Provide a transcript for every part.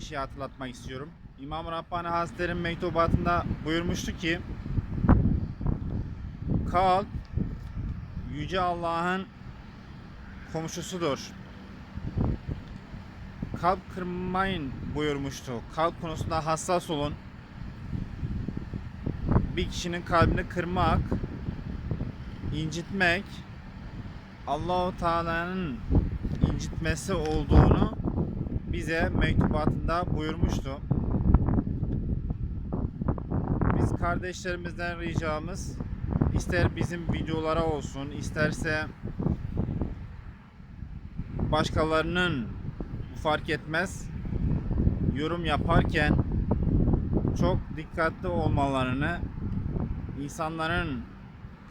bir şey hatırlatmak istiyorum. İmam Rabbani Hazretleri'nin mektubatında buyurmuştu ki kalp Yüce Allah'ın komşusudur. Kalp kırmayın buyurmuştu. Kalp konusunda hassas olun. Bir kişinin kalbini kırmak, incitmek Allahu Teala'nın incitmesi olduğunu bize mektubatında buyurmuştu. Biz kardeşlerimizden ricamız ister bizim videolara olsun, isterse başkalarının fark etmez yorum yaparken çok dikkatli olmalarını, insanların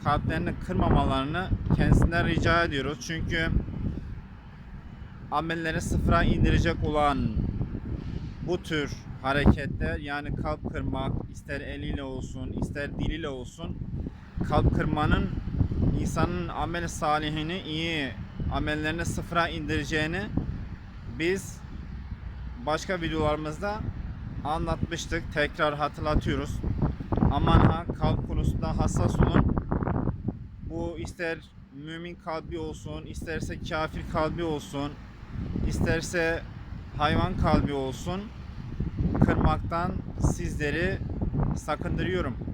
kalplerini kırmamalarını kendisinden rica ediyoruz. Çünkü amelleri sıfıra indirecek olan bu tür hareketler yani kalp kırmak ister eliyle olsun ister diliyle olsun kalp kırmanın insanın amel salihini iyi amellerini sıfıra indireceğini biz başka videolarımızda anlatmıştık. Tekrar hatırlatıyoruz. Aman ha kalp konusunda hassas olun. Bu ister mümin kalbi olsun, isterse kafir kalbi olsun, isterse hayvan kalbi olsun kırmaktan sizleri sakındırıyorum.